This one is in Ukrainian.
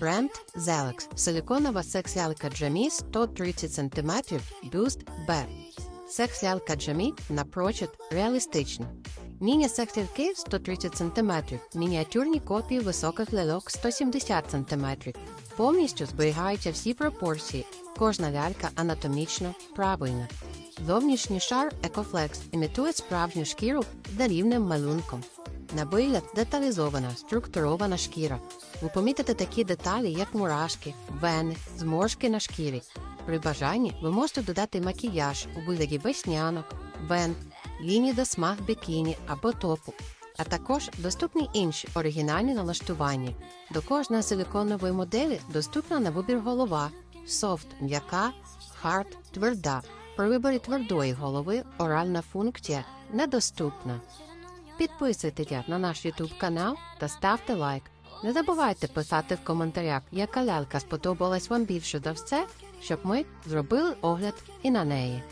Бренд Zelex. Силиконова секс-лялька Джамі 130 см, бюст Б. Секс-лялька Джамі напрочуд реалістична. Міні-секс-ляльки 130 см, мініатюрні копії високих ляльок 170 см. Повністю зберігаються всі пропорції. Кожна лялька анатомічно правильна. Зовнішній шар Екофлекс імітує справжню шкіру з рівним малюнком. На вигляд деталізована, структурована шкіра. Ви помітите такі деталі, як мурашки, вени, зморшки на шкірі. При бажанні ви можете додати макіяж у вигляді веснянок, вен, лінії до смаг бікіні або топу. А також доступні інші оригінальні налаштування. До кожної силиконової моделі доступна на вибір голова, софт м'яка, хард тверда. При виборі твердої голови оральна функція недоступна. Підписуйтеся на наш YouTube канал та ставте лайк. Не забувайте писати в коментарях, яка лялька сподобалась вам більше за все, щоб ми зробили огляд і на неї.